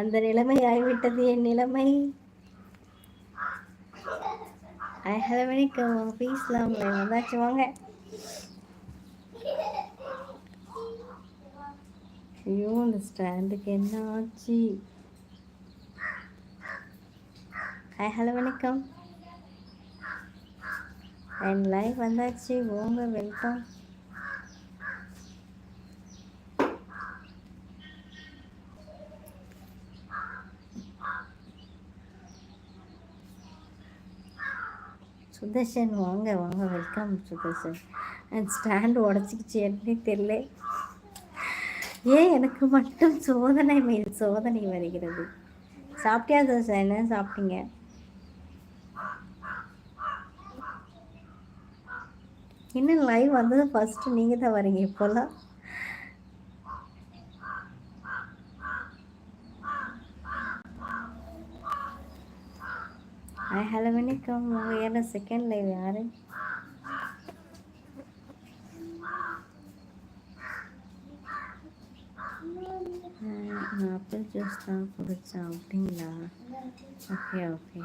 அந்த நிலைமை ஆகிவிட்டது என் நிலைமை. ஐ ஹலோ வணக்கம். பேசலாம் வந்தாச்சு. வாங்க. ஐயோ இந்த ஸ்டாண்டுக்கு என்ன ஆச்சு? ஹாய் ஹலோ வணக்கம். அண்ட் லைவ் வந்தாச்சு. ஓங்க வெல்கம் சுதர்ஷன் வாங்க வாங்க வெல்கம் சுதர்ஷன். அண்ட் ஸ்டாண்ட் உடச்சிக்கிச்சு என்னே தெரியல. ஏன் எனக்கு மட்டும் சோதனை மேல் சோதனை வருகிறது? சாப்பிட்டியா தோசை என்ன சாப்பிட்டீங்க? இன்னும் லைவ் வந்தது ஃபஸ்ட்டு நீங்கள் தான் வரீங்க இப்போல்லாம் ஹாய் ஹலோ வணக்கம் உங்கள் ஏன்னா செகண்ட் லைவ் யாரு ஆப்பிள் ஜூஸ் தான் குடிச்சா அப்படிங்களா ஓகே ஓகே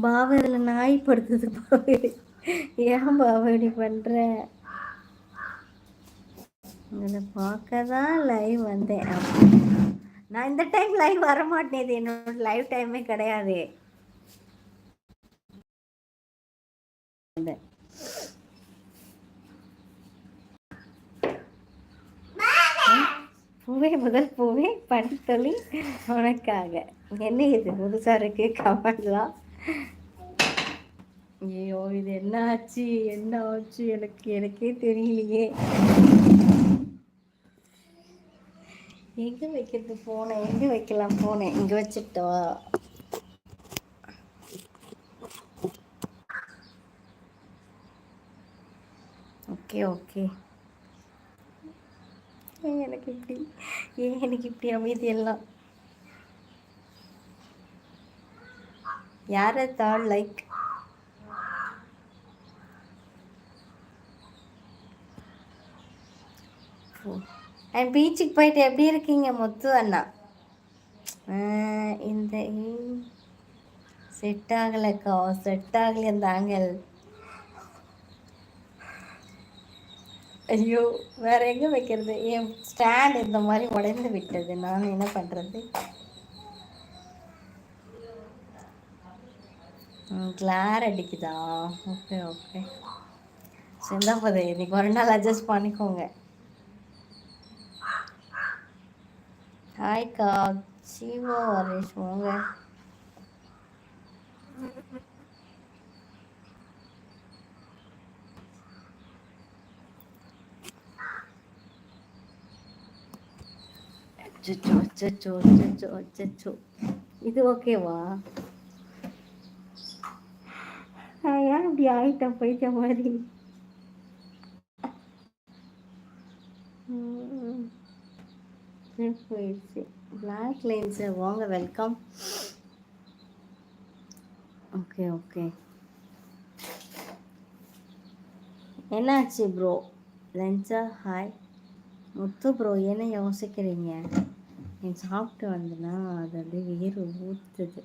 பாவ இதில் நாய் படுத்துது பாவு ஏன் பாவ இப்படி பண்ணுற இதில் பார்க்க தான் லைவ் வந்தேன். நான் இந்த டைம் லைவ் வர மாட்டேன் இது என்னோட லைவ் டைமே கிடையாது. பூவே முதல் பூவே பண்தொழி உனக்காக. என்ன இது? புதுசாக இருக்கு. கமெண்ட்லாம் ஐயோ இது என்ன ஆச்சு? என்ன ஆச்சு? எனக்கு எனக்கே தெரியலையே. எங்கே வைக்கிறது ஃபோனை எங்கே வைக்கலாம் ஃபோனை இங்கே வச்சுட்டா? ஓகே ஓகே ஏன் எனக்கு இப்படி? ஏன் எனக்கு இப்படி அமைதி எல்லாம் யாரை தான் லைக் அண்ட் பீச்சுக்கு போயிட்டு எப்படி இருக்கீங்க முத்து அண்ணா? இந்த செட் ஆகலைக்கா செட் ஆகலை இந்த ஆங்கல் ஐயோ வேற எங்கே வைக்கிறது? என் ஸ்டாண்ட் இந்த மாதிரி உடைந்து விட்டது. நான் என்ன பண்ணுறது கிளார் அடிக்குதா? Okay okay. சரி போதே இன்னைக்கு ஒரு நாள் அட்ஜஸ்ட் பண்ணிக்கோங்க. ஹாய் கா சிவோ ஹரேஷ் வாங்க அச்சோ அச்சோ அச்சோ அச்சோ இது ஓகேவா ஏன் இப்படி ஆயிட்டேன் போயிட்ட மாதிரி போயிடுச்சு. பிளாக் லைன்ஸு வாங்க வெல்கம் ஓகே ஓகே என்னாச்சு ப்ரோ லஞ்சா ஹாய் முத்து ப்ரோ என்ன யோசிக்கிறீங்க? நீ சாப்பிட்டு வந்தேன்னா அது அப்படியே வேறு ஊற்றுது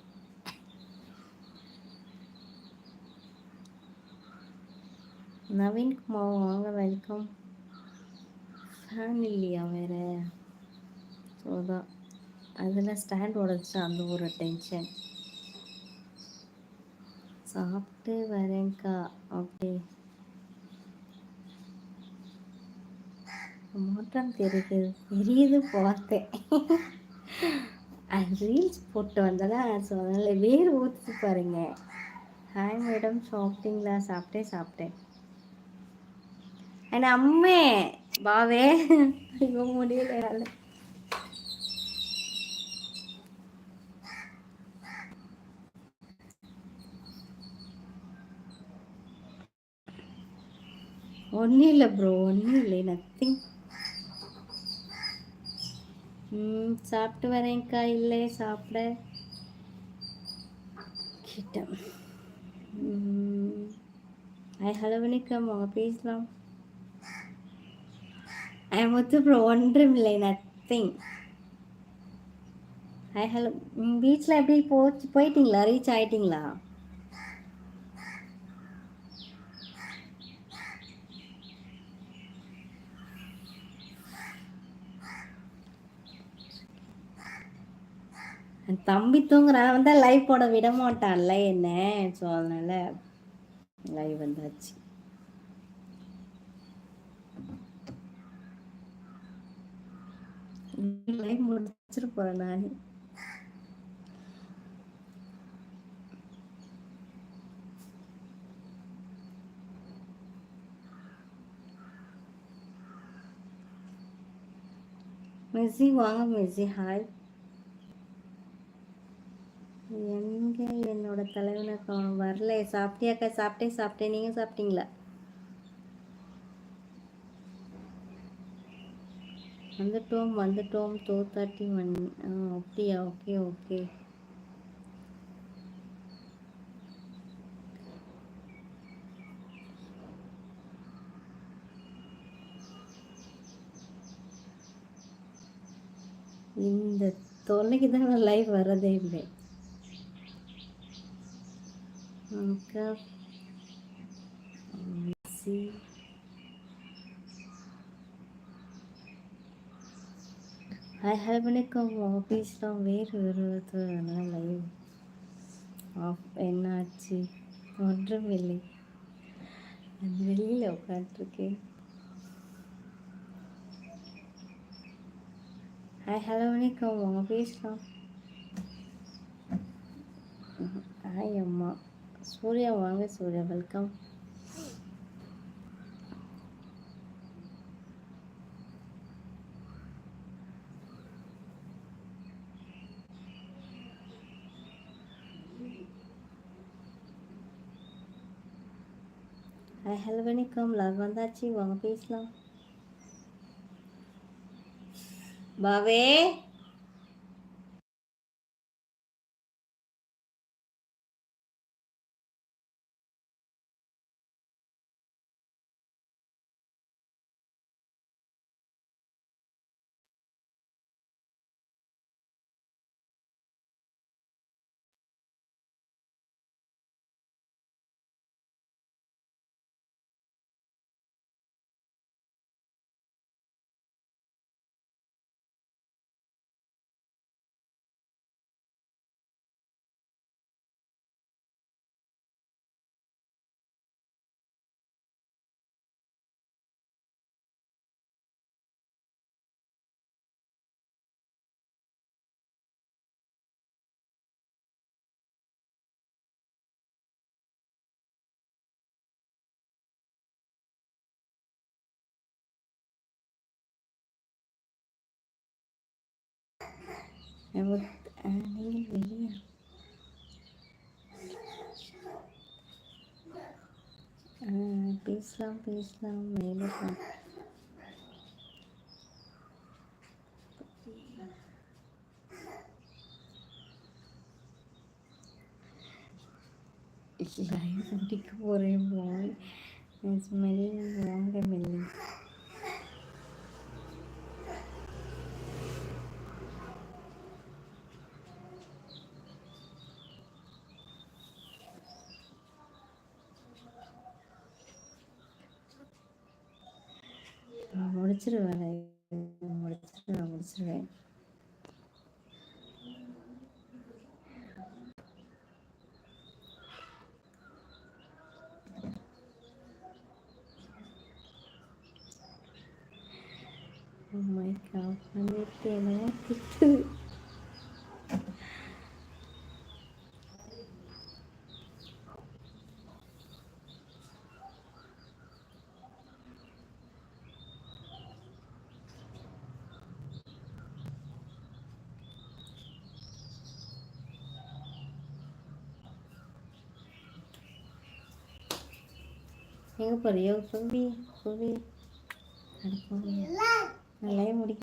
நவீன்குமார் வாங்க வெல்கம் ஃபேன் இல்லையா வேறு? ஸோ அதில் ஸ்டாண்ட் உடச்சி அந்த ஒரு டென்ஷன் சாப்பிட்டு வரேங்க்கா ஓகே மாற்றம் தெரியுது. தெரியுது பார்த்தேன். ரீல்ஸ் போட்டு வந்ததா ஸோ அதனால் வேறு ஊற்றி பாருங்க. ஹாய் மேடம் சாப்பிட்டீங்களா? சாப்பிட்டேன் சாப்பிட்டேன். என் அம்மே பாவே ஐயோ முடியல ஒன்றும் இல்லை ப்ரோ ஒன்றும் இல்லை நத்திங் ம் சாப்பிட்டு வரேன்க்கா இல்லை சாப்பிட. கிட்ட ஐ ஹலோ வணக்கம் அவங்க பேசலாம். ஐ மொத்தம் ப்ரோ ஒன்றும் இல்லை நத்திங் ஐ ஹலோ பீச்சில் எப்படி போச்சு போயிட்டீங்களா? ரீச் ஆயிட்டீங்களா? தம்பி தூங்குறான் வந்தா லைவ் போட விட மாட்டான்ல என்ன? ஸோ அதனால லைவ் வந்தாச்சு. லைவ் முடிச்சிட்டு போறேன் நானே. மெஸ்ஸி வாங்க மெஸ்ஸி ஹாய் எங்கே என்னோட தலைவனை காணும் வரல. சாப்பிட்டியாக்கா சாப்பிட்டேன் சாப்பிட்டேன். நீங்கள் சாப்பிட்டீங்களா? வந்துட்டோம் வந்துட்டோம். டூ தேர்ட்டி ஒன் அப்படியா? Okay okay. இந்த தொல்லைக்கு தான் நான் லைவ் வரதே இல்லை. அக்கா சி ஹாய் ஹாய் வணக்கம் ஆஃபீஸ்லாம் வேறு வருவது அதனால் லைவ் ஆஃப் என்னாச்சு ஒன்றும் இல்லை வெளியில் உட்காந்துருக்கேன் ஹாய் ஹலோ வணக்கம் வாங்க பேசலாம் ஹாய் அம்மா சூர்யா வாங்க சூர்யா வெல்கம் ஹாய் ஹலோ வணக்கம் லாக் வந்தாச்சு வாங்க பேசலாம் பாவே நீங்கள் வெளியே பேசலாம் பேசலாம் மேலே லைவ் முடிக்க போகிறேன் போய் ஸ்மெல் வாங்க மெல்லி முடிச்சிருவேன் முடிச்சிருவேன் முடிச்சிருவேன் Oh my god, பண்ணிட்டேனோ திட்டு எங்கே போறியோ சுபி சுபி. நல்லா முடிக்க